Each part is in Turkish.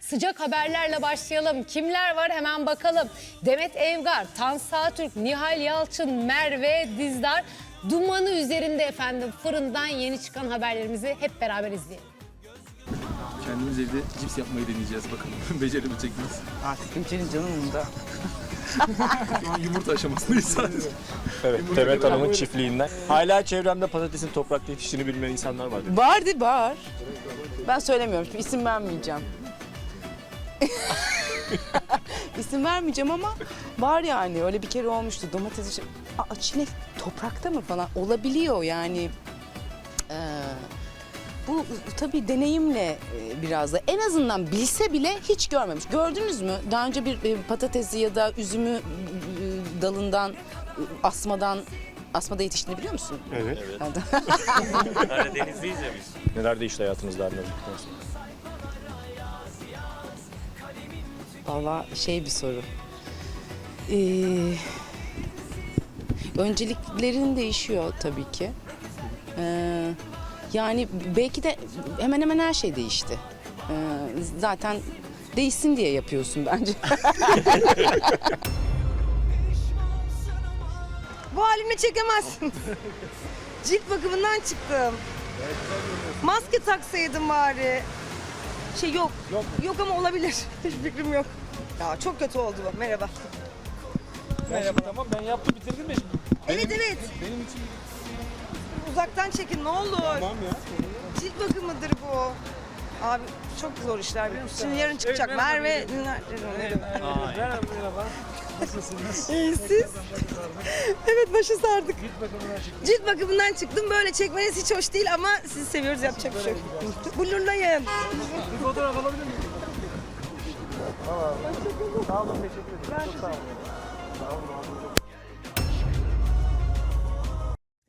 sıcak haberlerle başlayalım. Kimler var hemen bakalım. Demet Evgar, Tan Sağtürk, Nihal Yalçın, Merve Dizdar. Dumanı üzerinde efendim fırından yeni çıkan haberlerimizi hep beraber izleyelim. Kendimiz evde cips yapmayı deneyeceğiz bakalım. Becerebilecek miyiz? Artık kimsenin canı umurunda. Şu an yumurta aşamasındayız sadece. Evet, Yumurta Demet kadar Hanım'ın çiftliğinden. Hala çevremde patatesin toprakta yetiştiğini bilmeyen insanlar var. Vardı var. Ben söylemiyorum. Şimdi isim vermeyeceğim. isim vermeyeceğim ama var yani. Öyle bir kere olmuştu. Domates işi. Aa, çilek toprakta mı falan? Olabiliyor yani. Ee, bu tabii deneyimle e, biraz da en azından bilse bile hiç görmemiş. Gördünüz mü? Daha önce bir e, patatesi ya da üzümü e, dalından, e, asmadan asmada yetiştiğini biliyor musun? Evet. Karadenizliyiz ya biz. Neler değişti hayatınızda Arnavut konusunda? Valla şey bir soru. Ee, önceliklerin değişiyor tabii ki. Ee, yani belki de hemen hemen her şey değişti. Ee, zaten değişsin diye yapıyorsun bence. Bu halimle çekemezsin. Cilt bakımından çıktım. Maske taksaydım bari. Şey yok. Yok. ama olabilir. Hiç fikrim yok. Ya çok kötü oldu bu. Merhaba. Merhaba. Tamam ben yaptım bitirdim de şimdi. Evet evet. Benim için Uzaktan çekin ne olur. tamam ya. Cilt bakımıdır bu. Abi çok zor işler biliyor musun? Şimdi yarın çıkacak. Evet, merhaba. Merve. Merhaba. Merhaba. Nasılsınız? İyi siz? evet başı sardık. Cilt bakımından çıktım. Böyle çekmeniz hiç hoş değil ama sizi seviyoruz yapacak bir şey yok. Blurlayın. Fotoğraf alabilir miyim? Sağ olun, teşekkür ederim. Çok sağ olun.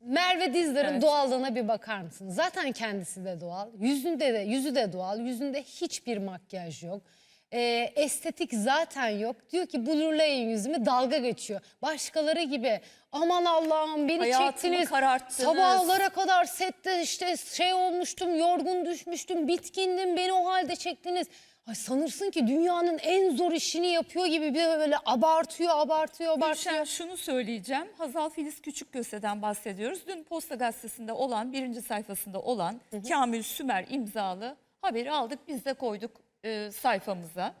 Merve Dizdar'ın doğallığına bir bakar mısınız? Zaten kendisi de doğal. Yüzünde de yüzü de doğal. Yüzünde hiçbir makyaj yok. Ee, estetik zaten yok. Diyor ki blurlayın yüzümü dalga geçiyor. Başkaları gibi aman Allah'ım beni Hayatımı çektiniz. kararttınız. Sabahlara kadar sette işte şey olmuştum, yorgun düşmüştüm, bitkindim, beni o halde çektiniz. Ay sanırsın ki dünyanın en zor işini yapıyor gibi bir böyle abartıyor, abartıyor, abartıyor. Gülşen şunu söyleyeceğim. Hazal Filiz Küçükgöse'den bahsediyoruz. Dün Posta Gazetesi'nde olan, birinci sayfasında olan Kamil Sümer imzalı haberi aldık. Biz de koyduk e, sayfamıza.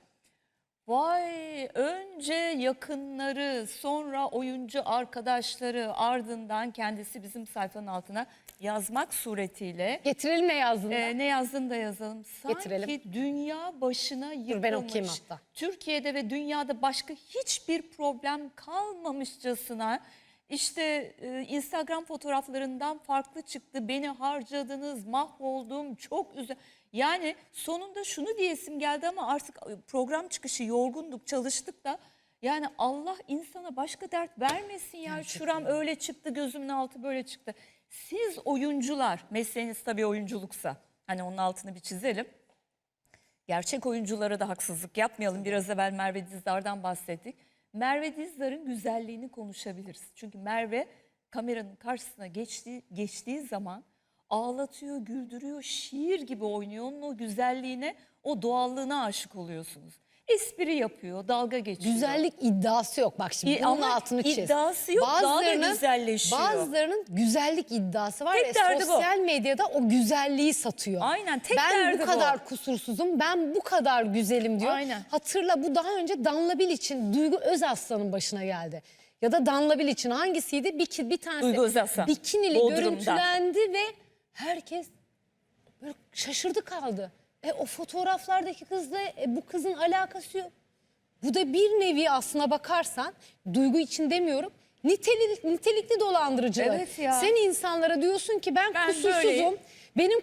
Vay önce yakınları sonra oyuncu arkadaşları ardından kendisi bizim sayfanın altına yazmak suretiyle Getirelim ne yazdığında. Ee, ne yazdığını da yazalım. Sanki Getirelim. dünya başına yıkılmış. ben okuyayım hatta. Türkiye'de ve dünyada başka hiçbir problem kalmamışçasına işte e, Instagram fotoğraflarından farklı çıktı. Beni harcadınız, mahvoldum, çok üzü. Yani sonunda şunu diyesim geldi ama artık e, program çıkışı yorgunduk, çalıştık da yani Allah insana başka dert vermesin ya. Şuram öyle çıktı, gözümün altı böyle çıktı. Siz oyuncular, mesleğiniz tabii oyunculuksa, hani onun altını bir çizelim. Gerçek oyunculara da haksızlık yapmayalım. Biraz evvel Merve Dizdar'dan bahsettik. Merve Dizdar'ın güzelliğini konuşabiliriz. Çünkü Merve kameranın karşısına geçtiği, geçtiği zaman ağlatıyor, güldürüyor, şiir gibi oynuyor. Onun o güzelliğine, o doğallığına aşık oluyorsunuz. Espri yapıyor, dalga geçiyor. Güzellik iddiası yok. Bak şimdi İ- bunun ama altını çiz. iddiası yok, daha da güzelleşiyor. Bazılarının güzellik iddiası var Tek ve derdi bu. sosyal medyada o güzelliği satıyor. Aynen, tek ben derdi bu bu. kadar kusursuzum, ben bu kadar güzelim diyor. Aynen. Hatırla bu daha önce Danla için Duygu Özaslan'ın başına geldi. Ya da Danla için hangisiydi? Bir, bir tanesi Duygu Özaslan. bikinili Bodrum'da. görüntülendi ve herkes böyle şaşırdı kaldı. E, o fotoğraflardaki kızla e, bu kızın alakası yok. Bu da bir nevi aslına bakarsan duygu için demiyorum. Nitelik, nitelikli dolandırıcılık. Evet ya. Sen insanlara diyorsun ki ben, Ben kusursuzum. böyleyim. Benim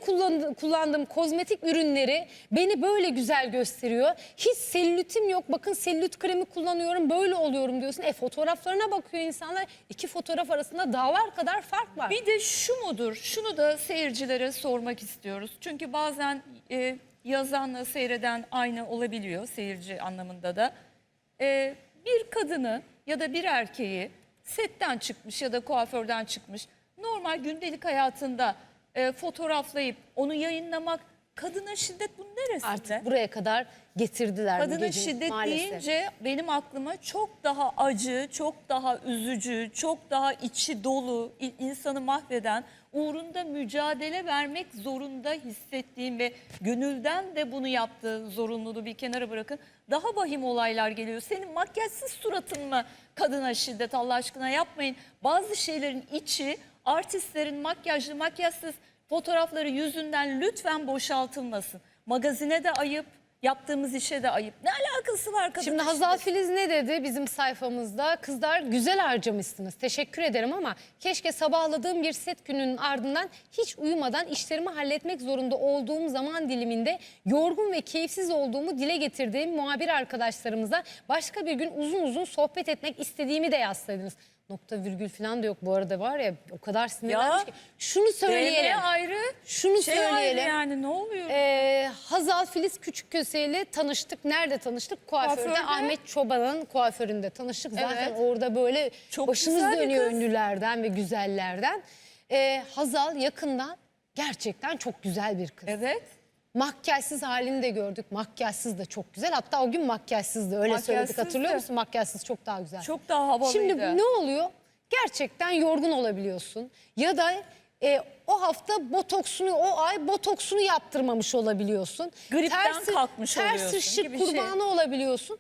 kullandığım, kozmetik ürünleri beni böyle güzel gösteriyor. Hiç selülitim yok. Bakın selülit kremi kullanıyorum. Böyle oluyorum diyorsun. E fotoğraflarına bakıyor insanlar. İki fotoğraf arasında dağlar kadar fark var. Bir de şu mudur? Şunu da seyircilere sormak istiyoruz. Çünkü bazen e, yazanla seyreden aynı olabiliyor seyirci anlamında da. E, bir kadını ya da bir erkeği setten çıkmış ya da kuaförden çıkmış normal gündelik hayatında e, fotoğraflayıp onu yayınlamak kadına şiddet bunun neresinde? Artık buraya kadar getirdiler Kadına gece şiddet maalesef. deyince benim aklıma çok daha acı, çok daha üzücü, çok daha içi dolu, insanı mahveden, uğrunda mücadele vermek zorunda hissettiğim ve gönülden de bunu yaptığı zorunluluğu bir kenara bırakın. Daha vahim olaylar geliyor. Senin makyajsız suratın mı kadına şiddet Allah aşkına yapmayın. Bazı şeylerin içi artistlerin makyajlı makyajsız fotoğrafları yüzünden lütfen boşaltılmasın. Magazine de ayıp, yaptığımız işe de ayıp. Ne alakası var kadına Şimdi Hazal? Filiz ne dedi bizim sayfamızda? Kızlar güzel harcamışsınız. Teşekkür ederim ama keşke sabahladığım bir set gününün ardından hiç uyumadan işlerimi halletmek zorunda olduğum zaman diliminde yorgun ve keyifsiz olduğumu dile getirdiğim muhabir arkadaşlarımıza başka bir gün uzun uzun sohbet etmek istediğimi de yazsaydınız. Nokta virgül falan da yok bu arada var ya o kadar sinirlenmiş Ya, ki. Şunu söyleyelim. DM ayrı, Şunu şey ayrı söyleyelim. yani ne oluyor? Ee, Hazal Filiz Küçükköse ile tanıştık. Nerede tanıştık? Kuaförde. Kuaförde. Ahmet Çoban'ın kuaföründe tanıştık. Zaten Evet. orada böyle Çok başımız güzel bir dönüyor kız. ünlülerden ve güzellerden. Ee, Hazal yakından gerçekten çok güzel bir kız. evet. Makyajsız halini de gördük. Makyajsız da çok güzel. Hatta o gün makyajsızdı. Öyle söyledik Makyajsızdı. hatırlıyor musun? Makyajsız çok daha güzel. Çok daha havalıydı. Şimdi ne oluyor? Gerçekten yorgun olabiliyorsun. Ya da e, o hafta botoksunu, o ay botoksunu yaptırmamış olabiliyorsun. Gripten kalkmış ters oluyorsun ışık gibi bir şey. kurbanı olabiliyorsun.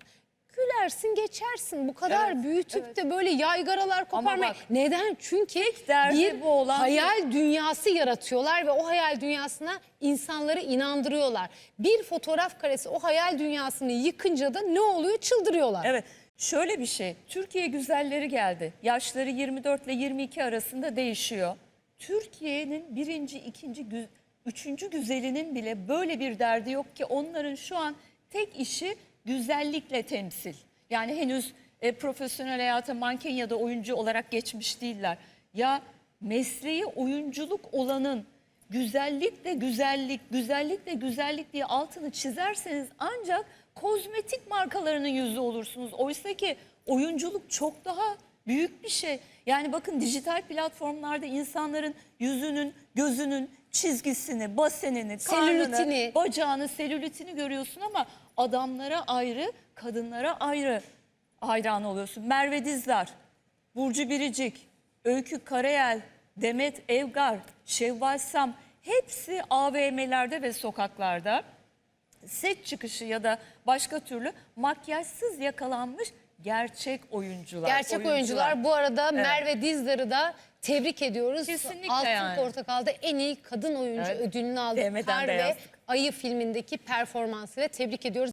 Gülersin geçersin. Bu kadar Evet, büyütüp de böyle yaygaralar koparmayın. bak, Neden? Çünkü derdi bir bu olan hayal dünyası yaratıyorlar ve o hayal dünyasına insanları inandırıyorlar. Bir fotoğraf karesi o hayal dünyasını yıkınca da ne oluyor? Çıldırıyorlar. Evet. Şöyle bir şey. Türkiye güzelleri geldi. Yaşları 24 ile 22 arasında değişiyor. Türkiye'nin birinci, ikinci, gü- üçüncü güzelinin bile böyle bir derdi yok ki onların şu an tek işi güzellikle temsil. Yani henüz e, profesyonel hayata manken ya da oyuncu olarak geçmiş değiller. Ya mesleği oyunculuk olanın güzellik de güzellik, güzellik de güzellik diye altını çizerseniz ancak kozmetik markalarının yüzü olursunuz. Oysa ki oyunculuk çok daha büyük bir şey. Yani bakın dijital platformlarda insanların yüzünün, gözünün çizgisini, basenini, karnını, Selülitini. bacağını, selülitini görüyorsun ama adamlara ayrı, kadınlara ayrı hayran oluyorsun. Merve Dizler, Burcu Biricik, Öykü Karayel, Demet Evgar, Şevval Sam hepsi AVM'lerde ve sokaklarda set çıkışı ya da başka türlü makyajsız yakalanmış gerçek oyuncular. Gerçek oyuncular. Bu arada Merve Dizdar'ı da tebrik ediyoruz. Kesinlikle Altın yani. Portakal'da en iyi kadın oyuncu Evet. ödülünü aldı. Değmeden Ayı filmindeki performansı ve tebrik ediyoruz.